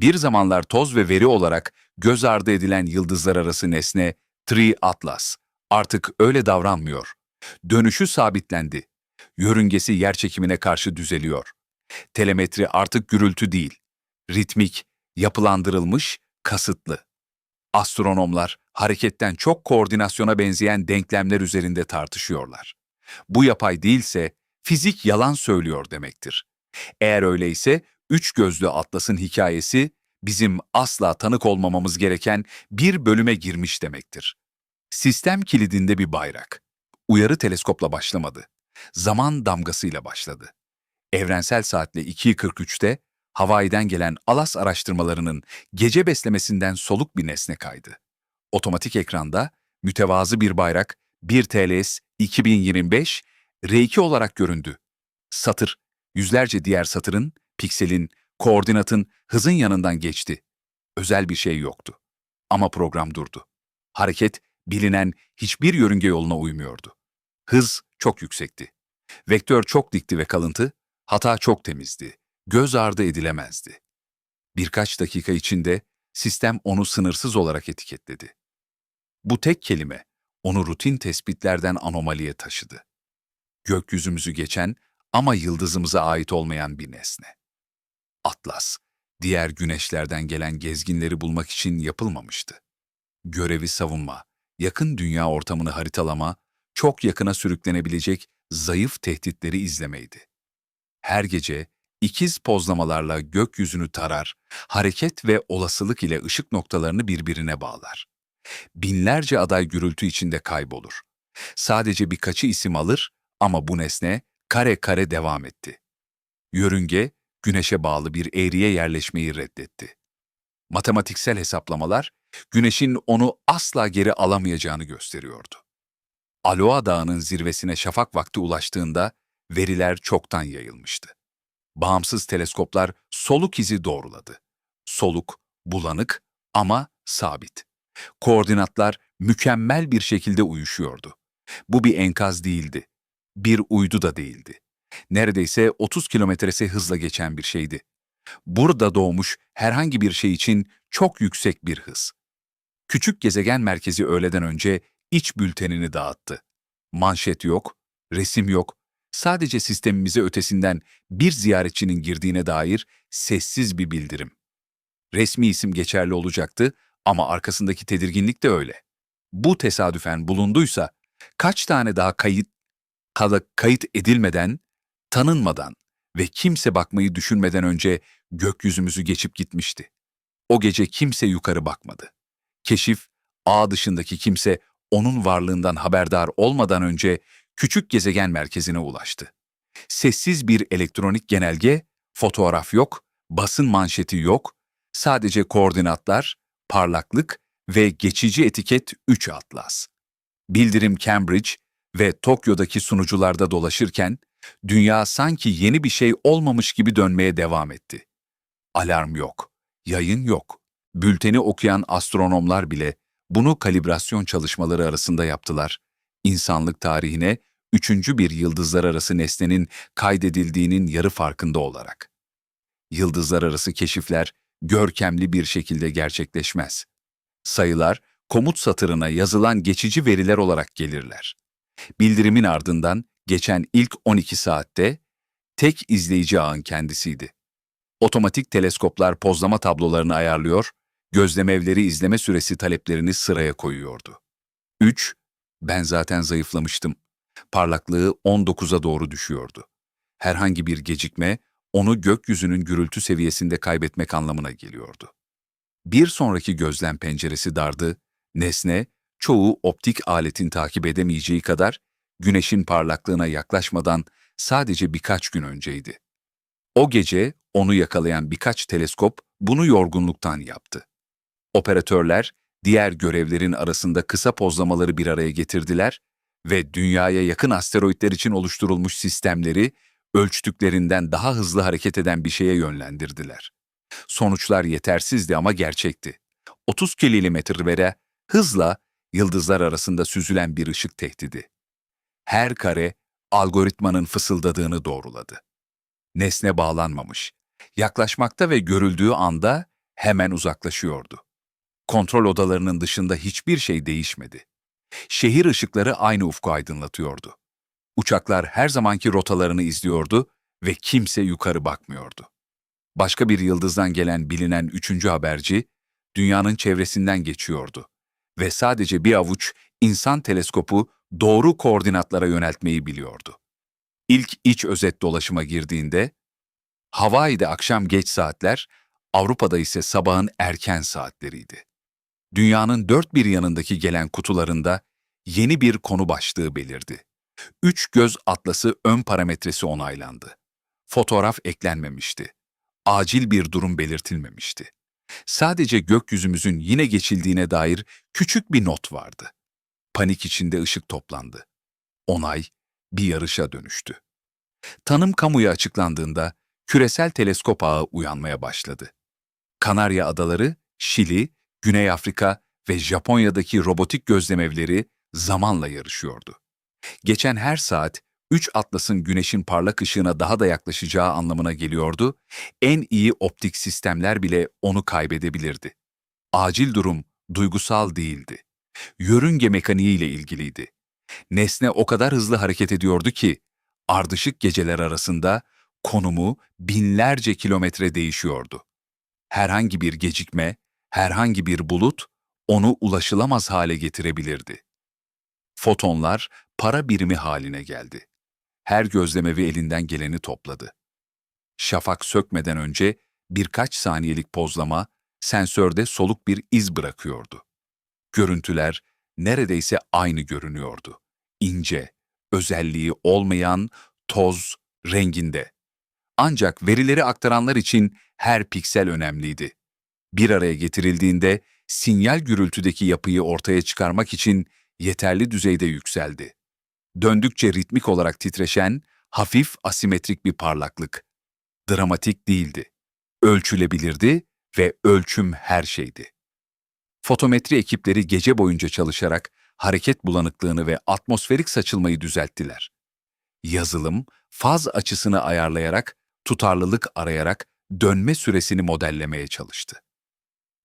Bir zamanlar toz ve veri olarak göz ardı edilen yıldızlar arası nesne Tri Atlas artık öyle davranmıyor. Dönüşü sabitlendi. Yörüngesi yer çekimine karşı düzeliyor. Telemetri artık gürültü değil, ritmik, yapılandırılmış, kasıtlı. Astronomlar hareketten çok koordinasyona benzeyen denklemler üzerinde tartışıyorlar. Bu yapay değilse fizik yalan söylüyor demektir. Eğer öyleyse üç gözlü atlasın hikayesi bizim asla tanık olmamamız gereken bir bölüme girmiş demektir. Sistem kilidinde bir bayrak. Uyarı teleskopla başlamadı. Zaman damgasıyla başladı. Evrensel saatle 2.43'te Hawaii'den gelen ALAS araştırmalarının gece beslemesinden soluk bir nesne kaydı. Otomatik ekranda mütevazı bir bayrak 1 TLS 2025 R2 olarak göründü. Satır, yüzlerce diğer satırın, pikselin, koordinatın, hızın yanından geçti. Özel bir şey yoktu. Ama program durdu. Hareket, bilinen hiçbir yörünge yoluna uymuyordu. Hız çok yüksekti. Vektör çok dikti ve kalıntı, hata çok temizdi. Göz ardı edilemezdi. Birkaç dakika içinde sistem onu sınırsız olarak etiketledi. Bu tek kelime onu rutin tespitlerden anomaliye taşıdı. Gökyüzümüzü geçen ama yıldızımıza ait olmayan bir nesne. Atlas, diğer güneşlerden gelen gezginleri bulmak için yapılmamıştı. Görevi savunma, yakın dünya ortamını haritalama, çok yakına sürüklenebilecek zayıf tehditleri izlemeydi. Her gece ikiz pozlamalarla gökyüzünü tarar, hareket ve olasılık ile ışık noktalarını birbirine bağlar. Binlerce aday gürültü içinde kaybolur. Sadece birkaçı isim alır ama bu nesne kare kare devam etti. Yörünge, güneşe bağlı bir eğriye yerleşmeyi reddetti. Matematiksel hesaplamalar, güneşin onu asla geri alamayacağını gösteriyordu. Aloa Dağı'nın zirvesine şafak vakti ulaştığında veriler çoktan yayılmıştı. Bağımsız teleskoplar soluk izi doğruladı. Soluk, bulanık ama sabit. Koordinatlar mükemmel bir şekilde uyuşuyordu. Bu bir enkaz değildi. Bir uydu da değildi. Neredeyse 30 kilometresi hızla geçen bir şeydi. Burada doğmuş herhangi bir şey için çok yüksek bir hız. Küçük gezegen merkezi öğleden önce iç bültenini dağıttı. Manşet yok, resim yok, sadece sistemimize ötesinden bir ziyaretçinin girdiğine dair sessiz bir bildirim. Resmi isim geçerli olacaktı ama arkasındaki tedirginlik de öyle. Bu tesadüfen bulunduysa kaç tane daha kayıt kala kayıt edilmeden, tanınmadan ve kimse bakmayı düşünmeden önce gökyüzümüzü geçip gitmişti. O gece kimse yukarı bakmadı. Keşif, ağ dışındaki kimse onun varlığından haberdar olmadan önce küçük gezegen merkezine ulaştı. Sessiz bir elektronik genelge, fotoğraf yok, basın manşeti yok, sadece koordinatlar, parlaklık ve geçici etiket 3 atlas. Bildirim Cambridge ve Tokyo'daki sunucularda dolaşırken dünya sanki yeni bir şey olmamış gibi dönmeye devam etti. Alarm yok, yayın yok. Bülteni okuyan astronomlar bile bunu kalibrasyon çalışmaları arasında yaptılar. İnsanlık tarihine üçüncü bir yıldızlar arası nesnenin kaydedildiğinin yarı farkında olarak. Yıldızlar arası keşifler görkemli bir şekilde gerçekleşmez. Sayılar, komut satırına yazılan geçici veriler olarak gelirler. Bildirimin ardından geçen ilk 12 saatte tek izleyici ağın kendisiydi. Otomatik teleskoplar pozlama tablolarını ayarlıyor, gözlem evleri izleme süresi taleplerini sıraya koyuyordu. 3. Ben zaten zayıflamıştım. Parlaklığı 19'a doğru düşüyordu. Herhangi bir gecikme onu gökyüzünün gürültü seviyesinde kaybetmek anlamına geliyordu. Bir sonraki gözlem penceresi dardı, nesne, çoğu optik aletin takip edemeyeceği kadar güneşin parlaklığına yaklaşmadan sadece birkaç gün önceydi. O gece onu yakalayan birkaç teleskop bunu yorgunluktan yaptı. Operatörler diğer görevlerin arasında kısa pozlamaları bir araya getirdiler ve dünyaya yakın asteroitler için oluşturulmuş sistemleri ölçtüklerinden daha hızlı hareket eden bir şeye yönlendirdiler. Sonuçlar yetersizdi ama gerçekti. 30 kilometre hızla yıldızlar arasında süzülen bir ışık tehdidi. Her kare algoritmanın fısıldadığını doğruladı. Nesne bağlanmamış. Yaklaşmakta ve görüldüğü anda hemen uzaklaşıyordu. Kontrol odalarının dışında hiçbir şey değişmedi. Şehir ışıkları aynı ufku aydınlatıyordu. Uçaklar her zamanki rotalarını izliyordu ve kimse yukarı bakmıyordu. Başka bir yıldızdan gelen bilinen üçüncü haberci, dünyanın çevresinden geçiyordu ve sadece bir avuç insan teleskopu doğru koordinatlara yöneltmeyi biliyordu. İlk iç özet dolaşıma girdiğinde, Hawaii'de akşam geç saatler, Avrupa'da ise sabahın erken saatleriydi. Dünyanın dört bir yanındaki gelen kutularında yeni bir konu başlığı belirdi. Üç göz atlası ön parametresi onaylandı. Fotoğraf eklenmemişti. Acil bir durum belirtilmemişti. Sadece gökyüzümüzün yine geçildiğine dair küçük bir not vardı. Panik içinde ışık toplandı. Onay bir yarışa dönüştü. Tanım kamuya açıklandığında küresel teleskop ağı uyanmaya başladı. Kanarya Adaları, Şili, Güney Afrika ve Japonya'daki robotik gözlemevleri zamanla yarışıyordu. Geçen her saat, üç atlasın güneşin parlak ışığına daha da yaklaşacağı anlamına geliyordu, en iyi optik sistemler bile onu kaybedebilirdi. Acil durum duygusal değildi. Yörünge mekaniği ile ilgiliydi. Nesne o kadar hızlı hareket ediyordu ki, ardışık geceler arasında konumu binlerce kilometre değişiyordu. Herhangi bir gecikme, herhangi bir bulut onu ulaşılamaz hale getirebilirdi. Fotonlar para birimi haline geldi. Her gözlemevi elinden geleni topladı. Şafak sökmeden önce birkaç saniyelik pozlama sensörde soluk bir iz bırakıyordu. Görüntüler neredeyse aynı görünüyordu. İnce, özelliği olmayan toz renginde. Ancak verileri aktaranlar için her piksel önemliydi. Bir araya getirildiğinde sinyal gürültüdeki yapıyı ortaya çıkarmak için yeterli düzeyde yükseldi. Döndükçe ritmik olarak titreşen, hafif asimetrik bir parlaklık. Dramatik değildi. Ölçülebilirdi ve ölçüm her şeydi. Fotometri ekipleri gece boyunca çalışarak hareket bulanıklığını ve atmosferik saçılmayı düzelttiler. Yazılım, faz açısını ayarlayarak, tutarlılık arayarak dönme süresini modellemeye çalıştı.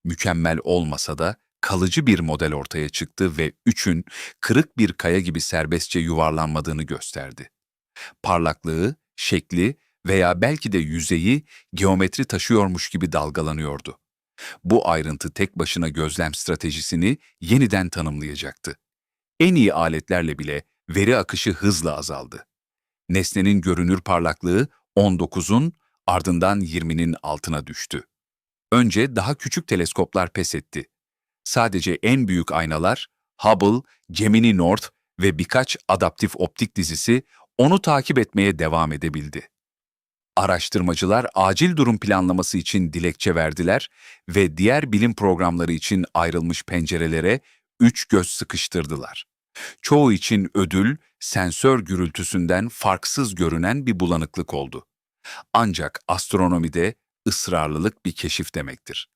Mükemmel olmasa da kalıcı bir model ortaya çıktı ve üçün kırık bir kaya gibi serbestçe yuvarlanmadığını gösterdi. Parlaklığı, şekli veya belki de yüzeyi geometri taşıyormuş gibi dalgalanıyordu. Bu ayrıntı tek başına gözlem stratejisini yeniden tanımlayacaktı. En iyi aletlerle bile veri akışı hızla azaldı. Nesnenin görünür parlaklığı 19'un ardından 20'nin altına düştü. Önce daha küçük teleskoplar pes etti. Sadece en büyük aynalar, Hubble, Gemini North ve birkaç adaptif optik dizisi onu takip etmeye devam edebildi. Araştırmacılar acil durum planlaması için dilekçe verdiler ve diğer bilim programları için ayrılmış pencerelere üç göz sıkıştırdılar. Çoğu için ödül, sensör gürültüsünden farksız görünen bir bulanıklık oldu. Ancak astronomide ısrarlılık bir keşif demektir.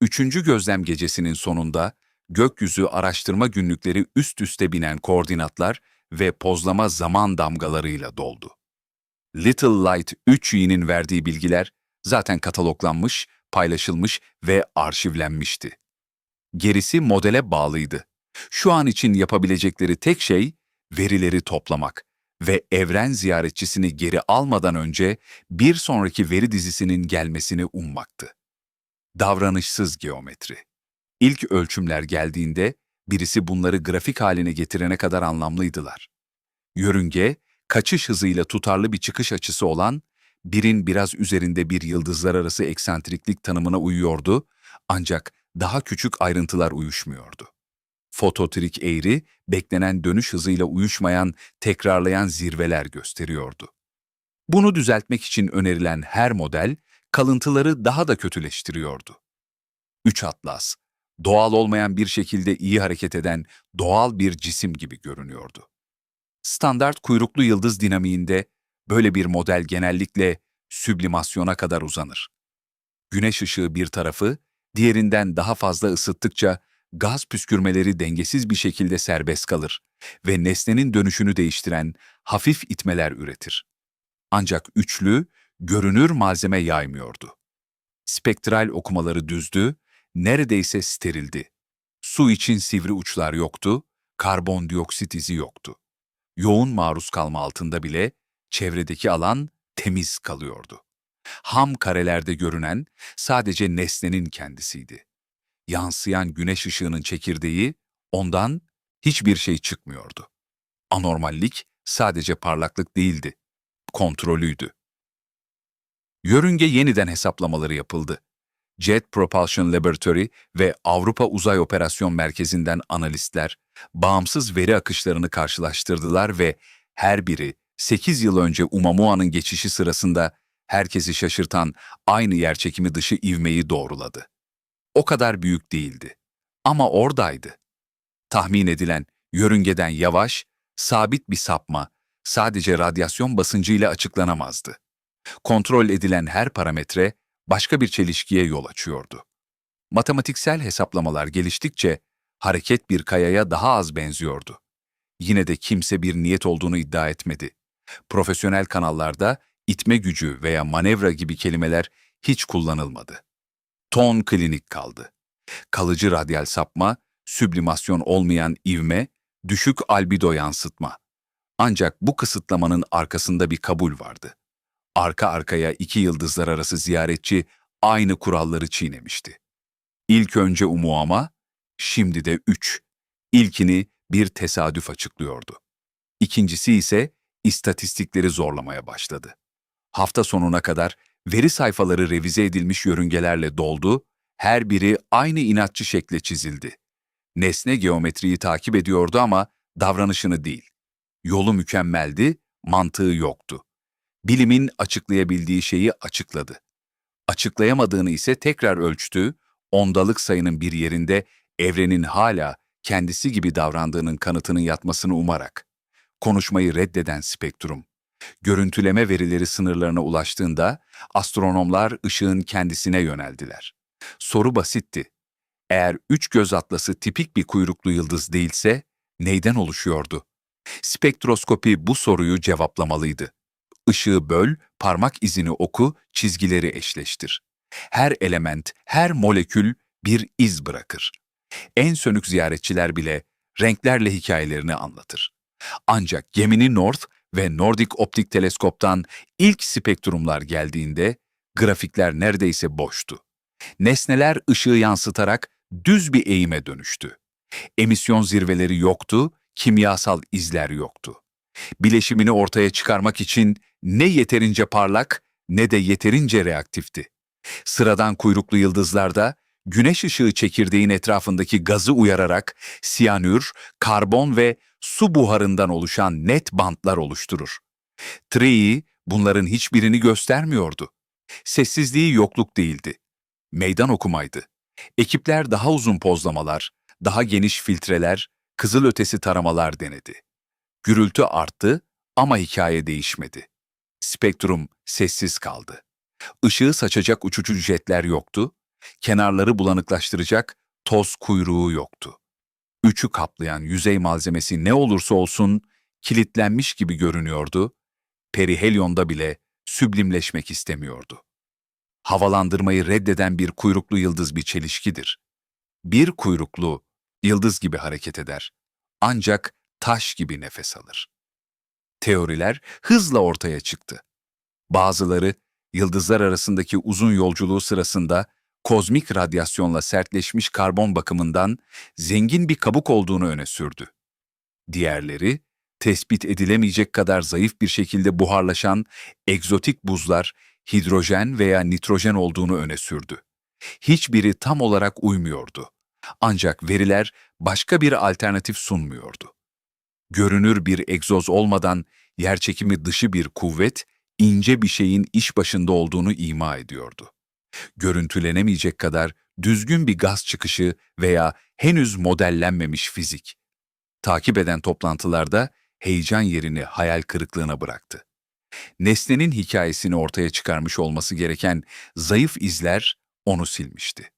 Üçüncü gözlem gecesinin sonunda gökyüzü araştırma günlükleri üst üste binen koordinatlar ve pozlama zaman damgalarıyla doldu. Little Light 3Y'nin verdiği bilgiler zaten kataloglanmış, paylaşılmış ve arşivlenmişti. Gerisi modele bağlıydı. Şu an için yapabilecekleri tek şey verileri toplamak ve evren ziyaretçisini geri almadan önce bir sonraki veri dizisinin gelmesini ummaktı. Davranışsız geometri. İlk ölçümler geldiğinde birisi bunları grafik haline getirene kadar anlamlıydılar. Yörünge, kaçış hızıyla tutarlı bir çıkış açısı olan, birin biraz üzerinde bir yıldızlar arası eksantriklik tanımına uyuyordu ancak daha küçük ayrıntılar uyuşmuyordu. Fototrik eğri, beklenen dönüş hızıyla uyuşmayan, tekrarlayan zirveler gösteriyordu. Bunu düzeltmek için önerilen her model, kalıntıları daha da kötüleştiriyordu. Üç atlas, doğal olmayan bir şekilde iyi hareket eden doğal bir cisim gibi görünüyordu. Standart kuyruklu yıldız dinamiğinde böyle bir model genellikle süblimasyona kadar uzanır. Güneş ışığı bir tarafı, diğerinden daha fazla ısıttıkça gaz püskürmeleri dengesiz bir şekilde serbest kalır ve nesnenin dönüşünü değiştiren hafif itmeler üretir. Ancak üçlü, görünür malzeme yaymıyordu. Spektral okumaları düzdü, neredeyse sterildi. Su için sivri uçlar yoktu, karbondioksit izi yoktu. Yoğun maruz kalma altında bile çevredeki alan temiz kalıyordu. Ham karelerde görünen sadece nesnenin kendisiydi. Yansıyan güneş ışığının çekirdeği ondan hiçbir şey çıkmıyordu. Anormallik sadece parlaklık değildi, kontrolüydü. Yörünge yeniden hesaplamaları yapıldı. Jet Propulsion Laboratory ve Avrupa Uzay Operasyon Merkezi'nden analistler bağımsız veri akışlarını karşılaştırdılar ve her biri 8 yıl önce Umamua'nın geçişi sırasında herkesi şaşırtan aynı yerçekimi dışı ivmeyi doğruladı. O kadar büyük değildi. Ama oradaydı. Tahmin edilen yörüngeden yavaş, sabit bir sapma sadece radyasyon basıncıyla açıklanamazdı. Kontrol edilen her parametre başka bir çelişkiye yol açıyordu. Matematiksel hesaplamalar geliştikçe hareket bir kayaya daha az benziyordu. Yine de kimse bir niyet olduğunu iddia etmedi. Profesyonel kanallarda itme gücü veya manevra gibi kelimeler hiç kullanılmadı. Ton klinik kaldı. Kalıcı radyal sapma, süblimasyon olmayan ivme, düşük albido yansıtma. Ancak bu kısıtlamanın arkasında bir kabul vardı. Arka arkaya iki yıldızlar arası ziyaretçi aynı kuralları çiğnemişti. İlk önce umuama, şimdi de üç. İlkini bir tesadüf açıklıyordu. İkincisi ise istatistikleri zorlamaya başladı. Hafta sonuna kadar veri sayfaları revize edilmiş yörüngelerle doldu, her biri aynı inatçı şekle çizildi. Nesne geometriyi takip ediyordu ama davranışını değil. Yolu mükemmeldi, mantığı yoktu. Bilimin açıklayabildiği şeyi açıkladı. Açıklayamadığını ise tekrar ölçtü, ondalık sayının bir yerinde evrenin hala kendisi gibi davrandığının kanıtının yatmasını umarak. Konuşmayı reddeden spektrum. Görüntüleme verileri sınırlarına ulaştığında astronomlar ışığın kendisine yöneldiler. Soru basitti. Eğer üç göz atlası tipik bir kuyruklu yıldız değilse neyden oluşuyordu? Spektroskopi bu soruyu cevaplamalıydı. Işığı böl, parmak izini oku, çizgileri eşleştir. Her element, her molekül bir iz bırakır. En sönük ziyaretçiler bile renklerle hikayelerini anlatır. Ancak gemini North ve Nordic Optik Teleskop'tan ilk spektrumlar geldiğinde grafikler neredeyse boştu. Nesneler ışığı yansıtarak düz bir eğime dönüştü. Emisyon zirveleri yoktu, kimyasal izler yoktu. Bileşimini ortaya çıkarmak için ne yeterince parlak ne de yeterince reaktifti. Sıradan kuyruklu yıldızlarda güneş ışığı çekirdeğin etrafındaki gazı uyararak siyanür, karbon ve su buharından oluşan net bantlar oluşturur. Trei bunların hiçbirini göstermiyordu. Sessizliği yokluk değildi. Meydan okumaydı. Ekipler daha uzun pozlamalar, daha geniş filtreler, kızılötesi taramalar denedi. Gürültü arttı ama hikaye değişmedi. Spektrum sessiz kaldı. Işığı saçacak uçucu jetler yoktu, kenarları bulanıklaştıracak toz kuyruğu yoktu. Üçü kaplayan yüzey malzemesi ne olursa olsun kilitlenmiş gibi görünüyordu, perihelyonda bile süblimleşmek istemiyordu. Havalandırmayı reddeden bir kuyruklu yıldız bir çelişkidir. Bir kuyruklu, yıldız gibi hareket eder. Ancak taş gibi nefes alır. Teoriler hızla ortaya çıktı. Bazıları yıldızlar arasındaki uzun yolculuğu sırasında kozmik radyasyonla sertleşmiş karbon bakımından zengin bir kabuk olduğunu öne sürdü. Diğerleri, tespit edilemeyecek kadar zayıf bir şekilde buharlaşan egzotik buzlar, hidrojen veya nitrojen olduğunu öne sürdü. Hiçbiri tam olarak uymuyordu. Ancak veriler başka bir alternatif sunmuyordu. Görünür bir egzoz olmadan yerçekimi dışı bir kuvvet, ince bir şeyin iş başında olduğunu ima ediyordu. Görüntülenemeyecek kadar düzgün bir gaz çıkışı veya henüz modellenmemiş fizik. Takip eden toplantılarda heyecan yerini hayal kırıklığına bıraktı. Nesnenin hikayesini ortaya çıkarmış olması gereken zayıf izler onu silmişti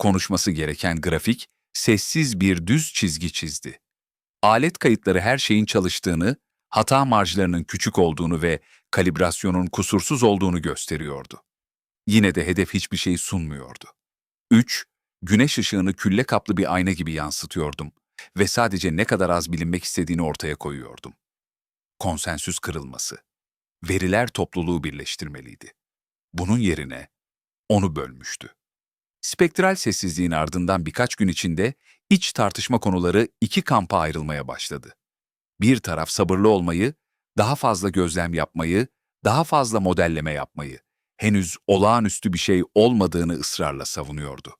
konuşması gereken grafik, sessiz bir düz çizgi çizdi. Alet kayıtları her şeyin çalıştığını, hata marjlarının küçük olduğunu ve kalibrasyonun kusursuz olduğunu gösteriyordu. Yine de hedef hiçbir şey sunmuyordu. 3. Güneş ışığını külle kaplı bir ayna gibi yansıtıyordum ve sadece ne kadar az bilinmek istediğini ortaya koyuyordum. Konsensüs kırılması. Veriler topluluğu birleştirmeliydi. Bunun yerine onu bölmüştü. Spektral sessizliğin ardından birkaç gün içinde iç tartışma konuları iki kampa ayrılmaya başladı. Bir taraf sabırlı olmayı, daha fazla gözlem yapmayı, daha fazla modelleme yapmayı, henüz olağanüstü bir şey olmadığını ısrarla savunuyordu.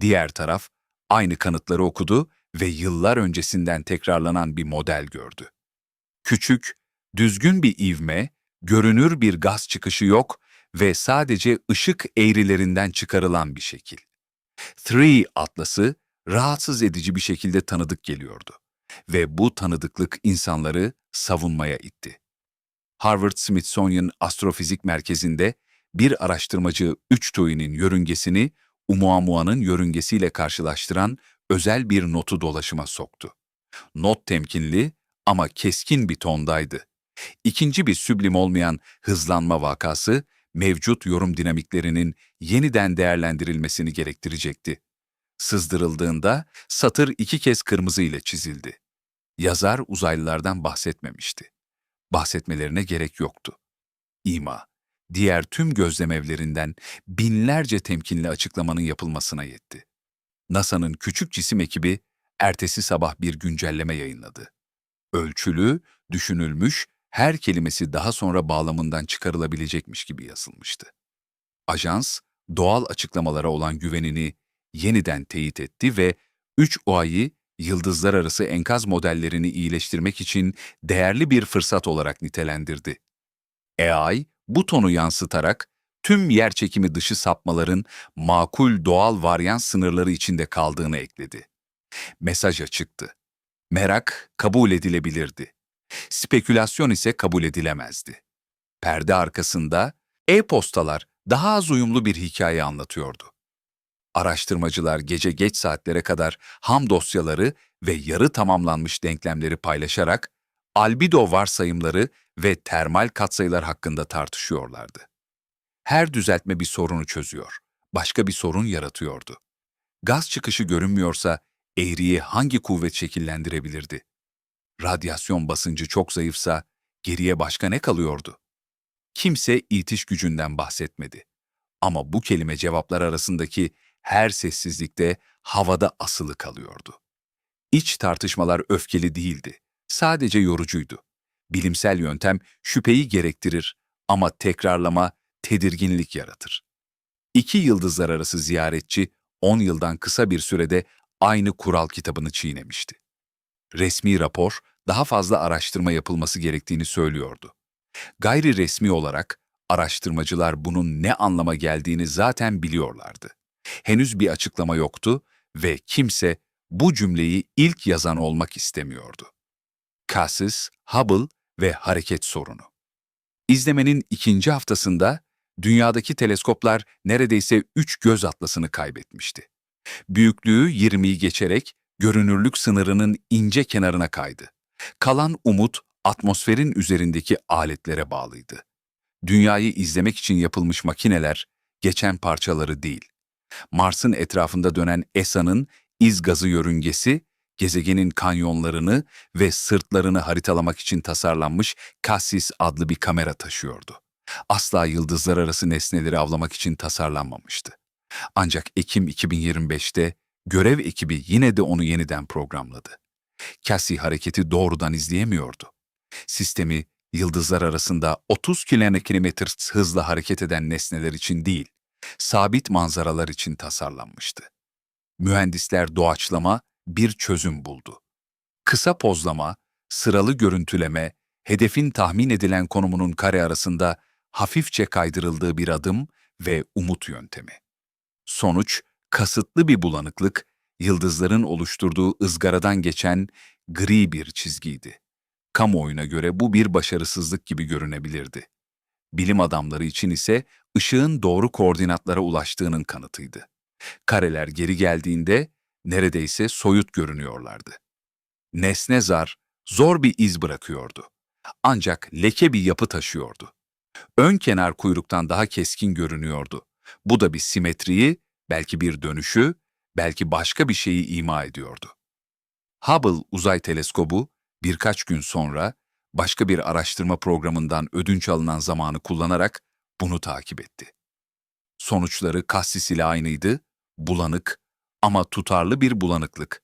Diğer taraf aynı kanıtları okudu ve yıllar öncesinden tekrarlanan bir model gördü. Küçük, düzgün bir ivme, görünür bir gaz çıkışı yok ve sadece ışık eğrilerinden çıkarılan bir şekil. Three atlası rahatsız edici bir şekilde tanıdık geliyordu ve bu tanıdıklık insanları savunmaya itti. Harvard Smithsonian Astrofizik Merkezi'nde bir araştırmacı üç tuğinin yörüngesini Oumuamua'nın yörüngesiyle karşılaştıran özel bir notu dolaşıma soktu. Not temkinli ama keskin bir tondaydı. İkinci bir süblim olmayan hızlanma vakası, mevcut yorum dinamiklerinin yeniden değerlendirilmesini gerektirecekti. Sızdırıldığında satır iki kez kırmızı ile çizildi. Yazar uzaylılardan bahsetmemişti. Bahsetmelerine gerek yoktu. İma, diğer tüm gözlemevlerinden binlerce temkinli açıklamanın yapılmasına yetti. NASA'nın küçük cisim ekibi ertesi sabah bir güncelleme yayınladı. Ölçülü, düşünülmüş, her kelimesi daha sonra bağlamından çıkarılabilecekmiş gibi yazılmıştı. Ajans, doğal açıklamalara olan güvenini yeniden teyit etti ve 3 OA'yı yıldızlar arası enkaz modellerini iyileştirmek için değerli bir fırsat olarak nitelendirdi. AI, bu tonu yansıtarak tüm yerçekimi dışı sapmaların makul doğal varyans sınırları içinde kaldığını ekledi. Mesaj açıktı. Merak kabul edilebilirdi. Spekülasyon ise kabul edilemezdi. Perde arkasında e-postalar daha az uyumlu bir hikaye anlatıyordu. Araştırmacılar gece geç saatlere kadar ham dosyaları ve yarı tamamlanmış denklemleri paylaşarak albido varsayımları ve termal katsayılar hakkında tartışıyorlardı. Her düzeltme bir sorunu çözüyor, başka bir sorun yaratıyordu. Gaz çıkışı görünmüyorsa eğriyi hangi kuvvet şekillendirebilirdi? Radyasyon basıncı çok zayıfsa geriye başka ne kalıyordu? Kimse itiş gücünden bahsetmedi. Ama bu kelime cevaplar arasındaki her sessizlikte havada asılı kalıyordu. İç tartışmalar öfkeli değildi, sadece yorucuydu. Bilimsel yöntem şüpheyi gerektirir ama tekrarlama tedirginlik yaratır. İki yıldızlar arası ziyaretçi 10 yıldan kısa bir sürede aynı kural kitabını çiğnemişti. Resmi rapor daha fazla araştırma yapılması gerektiğini söylüyordu. Gayri resmi olarak araştırmacılar bunun ne anlama geldiğini zaten biliyorlardı. Henüz bir açıklama yoktu ve kimse bu cümleyi ilk yazan olmak istemiyordu. Cassis, Hubble ve hareket sorunu. İzlemenin ikinci haftasında dünyadaki teleskoplar neredeyse üç göz atlasını kaybetmişti. Büyüklüğü 20'yi geçerek görünürlük sınırının ince kenarına kaydı. Kalan umut atmosferin üzerindeki aletlere bağlıydı. Dünyayı izlemek için yapılmış makineler geçen parçaları değil. Mars'ın etrafında dönen ESA'nın iz gazı yörüngesi, gezegenin kanyonlarını ve sırtlarını haritalamak için tasarlanmış Cassis adlı bir kamera taşıyordu. Asla yıldızlar arası nesneleri avlamak için tasarlanmamıştı. Ancak Ekim 2025'te görev ekibi yine de onu yeniden programladı. Cassie hareketi doğrudan izleyemiyordu. Sistemi yıldızlar arasında 30 kilometre hızla hareket eden nesneler için değil, sabit manzaralar için tasarlanmıştı. Mühendisler doğaçlama bir çözüm buldu. Kısa pozlama, sıralı görüntüleme, hedefin tahmin edilen konumunun kare arasında hafifçe kaydırıldığı bir adım ve umut yöntemi. Sonuç, kasıtlı bir bulanıklık, yıldızların oluşturduğu ızgaradan geçen gri bir çizgiydi. Kamuoyuna göre bu bir başarısızlık gibi görünebilirdi. Bilim adamları için ise ışığın doğru koordinatlara ulaştığının kanıtıydı. Kareler geri geldiğinde neredeyse soyut görünüyorlardı. Nesne zar, zor bir iz bırakıyordu. Ancak leke bir yapı taşıyordu. Ön kenar kuyruktan daha keskin görünüyordu. Bu da bir simetriyi, belki bir dönüşü, belki başka bir şeyi ima ediyordu. Hubble uzay teleskobu birkaç gün sonra başka bir araştırma programından ödünç alınan zamanı kullanarak bunu takip etti. Sonuçları Cassis ile aynıydı, bulanık ama tutarlı bir bulanıklık.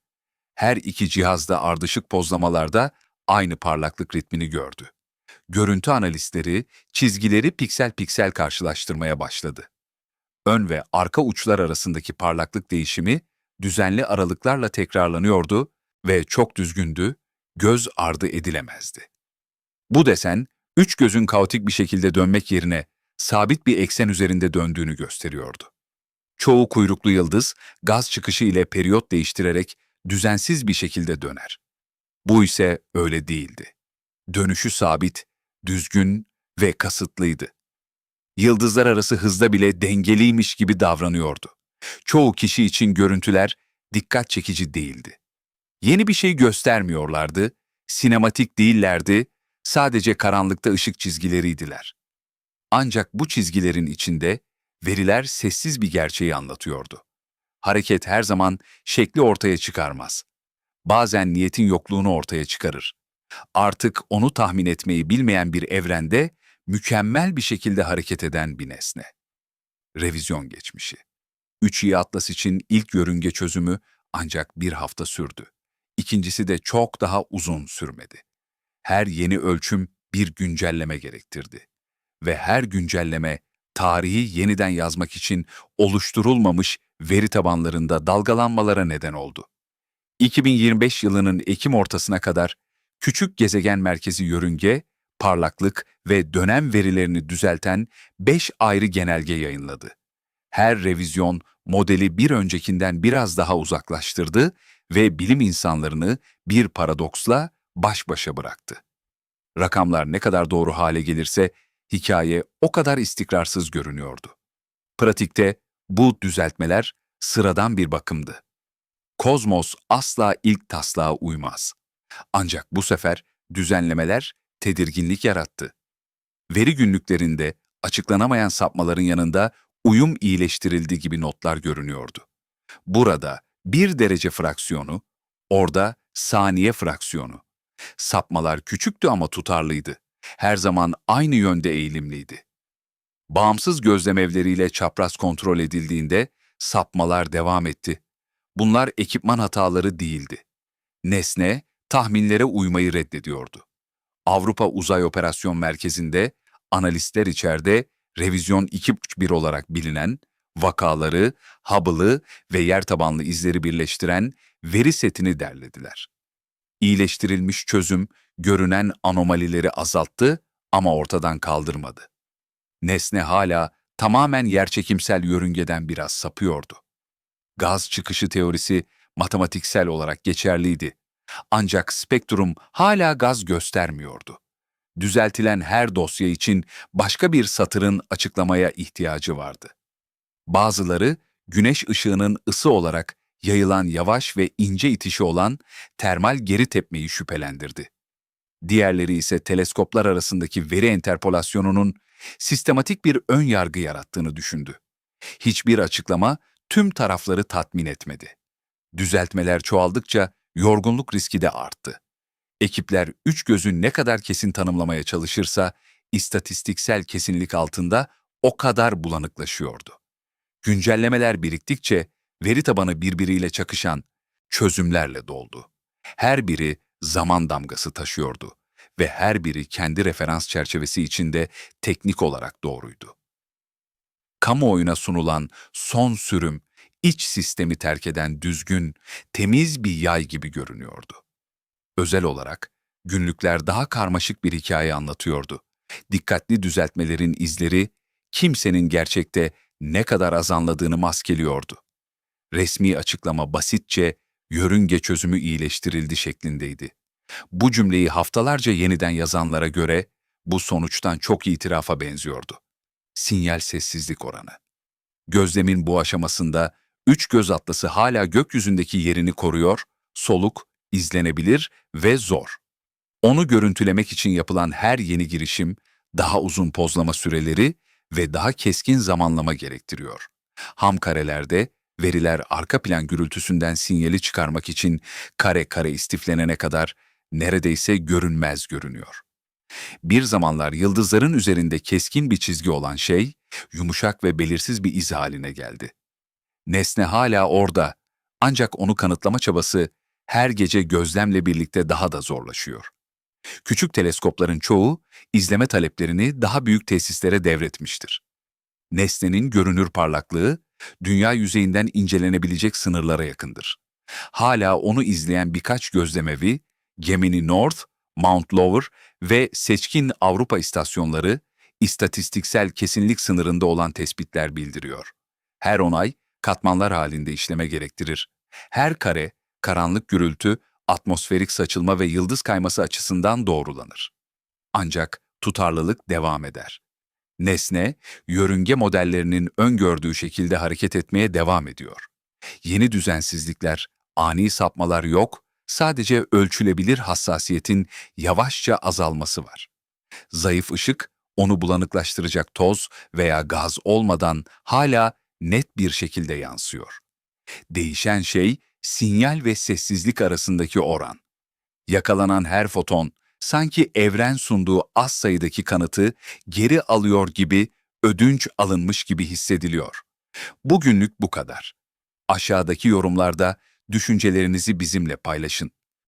Her iki cihazda ardışık pozlamalarda aynı parlaklık ritmini gördü. Görüntü analistleri çizgileri piksel piksel karşılaştırmaya başladı. Ön ve arka uçlar arasındaki parlaklık değişimi düzenli aralıklarla tekrarlanıyordu ve çok düzgündü, göz ardı edilemezdi. Bu desen, üç gözün kaotik bir şekilde dönmek yerine sabit bir eksen üzerinde döndüğünü gösteriyordu. Çoğu kuyruklu yıldız gaz çıkışı ile periyot değiştirerek düzensiz bir şekilde döner. Bu ise öyle değildi. Dönüşü sabit, düzgün ve kasıtlıydı. Yıldızlar arası hızda bile dengeliymiş gibi davranıyordu. Çoğu kişi için görüntüler dikkat çekici değildi. Yeni bir şey göstermiyorlardı, sinematik değillerdi, sadece karanlıkta ışık çizgileriydiler. Ancak bu çizgilerin içinde veriler sessiz bir gerçeği anlatıyordu. Hareket her zaman şekli ortaya çıkarmaz. Bazen niyetin yokluğunu ortaya çıkarır. Artık onu tahmin etmeyi bilmeyen bir evrende mükemmel bir şekilde hareket eden bir nesne. Revizyon geçmişi. 3i Atlas için ilk yörünge çözümü ancak bir hafta sürdü. İkincisi de çok daha uzun sürmedi. Her yeni ölçüm bir güncelleme gerektirdi. Ve her güncelleme tarihi yeniden yazmak için oluşturulmamış veri tabanlarında dalgalanmalara neden oldu. 2025 yılının Ekim ortasına kadar küçük gezegen merkezi yörünge, parlaklık ve dönem verilerini düzelten 5 ayrı genelge yayınladı. Her revizyon modeli bir öncekinden biraz daha uzaklaştırdı ve bilim insanlarını bir paradoksla baş başa bıraktı. Rakamlar ne kadar doğru hale gelirse hikaye o kadar istikrarsız görünüyordu. Pratikte bu düzeltmeler sıradan bir bakımdı. Kozmos asla ilk taslağa uymaz. Ancak bu sefer düzenlemeler tedirginlik yarattı. Veri günlüklerinde açıklanamayan sapmaların yanında uyum iyileştirildi gibi notlar görünüyordu. Burada bir derece fraksiyonu, orada saniye fraksiyonu. Sapmalar küçüktü ama tutarlıydı. Her zaman aynı yönde eğilimliydi. Bağımsız gözlemevleriyle çapraz kontrol edildiğinde sapmalar devam etti. Bunlar ekipman hataları değildi. Nesne, tahminlere uymayı reddediyordu. Avrupa Uzay Operasyon Merkezi'nde analistler içeride revizyon 2.1 olarak bilinen, vakaları, Hubble'ı ve yer tabanlı izleri birleştiren veri setini derlediler. İyileştirilmiş çözüm, görünen anomalileri azalttı ama ortadan kaldırmadı. Nesne hala tamamen yerçekimsel yörüngeden biraz sapıyordu. Gaz çıkışı teorisi matematiksel olarak geçerliydi. Ancak spektrum hala gaz göstermiyordu. Düzeltilen her dosya için başka bir satırın açıklamaya ihtiyacı vardı. Bazıları güneş ışığının ısı olarak yayılan yavaş ve ince itişi olan termal geri tepmeyi şüphelendirdi. Diğerleri ise teleskoplar arasındaki veri enterpolasyonunun sistematik bir ön yargı yarattığını düşündü. Hiçbir açıklama tüm tarafları tatmin etmedi. Düzeltmeler çoğaldıkça yorgunluk riski de arttı. Ekipler üç gözün ne kadar kesin tanımlamaya çalışırsa, istatistiksel kesinlik altında o kadar bulanıklaşıyordu. Güncellemeler biriktikçe veri tabanı birbiriyle çakışan çözümlerle doldu. Her biri zaman damgası taşıyordu ve her biri kendi referans çerçevesi içinde teknik olarak doğruydu. Kamuoyuna sunulan son sürüm, iç sistemi terk eden düzgün, temiz bir yay gibi görünüyordu. Özel olarak günlükler daha karmaşık bir hikaye anlatıyordu. Dikkatli düzeltmelerin izleri kimsenin gerçekte ne kadar az anladığını maskeliyordu. Resmi açıklama basitçe yörünge çözümü iyileştirildi şeklindeydi. Bu cümleyi haftalarca yeniden yazanlara göre bu sonuçtan çok itirafa benziyordu. Sinyal sessizlik oranı. Gözlemin bu aşamasında üç göz atlası hala gökyüzündeki yerini koruyor, soluk, izlenebilir ve zor. Onu görüntülemek için yapılan her yeni girişim daha uzun pozlama süreleri ve daha keskin zamanlama gerektiriyor. Ham karelerde veriler arka plan gürültüsünden sinyali çıkarmak için kare kare istiflenene kadar neredeyse görünmez görünüyor. Bir zamanlar yıldızların üzerinde keskin bir çizgi olan şey, yumuşak ve belirsiz bir iz haline geldi. Nesne hala orada, ancak onu kanıtlama çabası her gece gözlemle birlikte daha da zorlaşıyor. Küçük teleskopların çoğu izleme taleplerini daha büyük tesislere devretmiştir. Nesnenin görünür parlaklığı, dünya yüzeyinden incelenebilecek sınırlara yakındır. Hala onu izleyen birkaç gözlemevi, Gemini North, Mount Lower ve seçkin Avrupa istasyonları, istatistiksel kesinlik sınırında olan tespitler bildiriyor. Her onay, katmanlar halinde işleme gerektirir. Her kare, karanlık gürültü, atmosferik saçılma ve yıldız kayması açısından doğrulanır. Ancak tutarlılık devam eder. Nesne, yörünge modellerinin öngördüğü şekilde hareket etmeye devam ediyor. Yeni düzensizlikler, ani sapmalar yok, sadece ölçülebilir hassasiyetin yavaşça azalması var. Zayıf ışık, onu bulanıklaştıracak toz veya gaz olmadan hala net bir şekilde yansıyor. Değişen şey, sinyal ve sessizlik arasındaki oran. Yakalanan her foton, sanki evren sunduğu az sayıdaki kanıtı geri alıyor gibi, ödünç alınmış gibi hissediliyor. Bugünlük bu kadar. Aşağıdaki yorumlarda düşüncelerinizi bizimle paylaşın.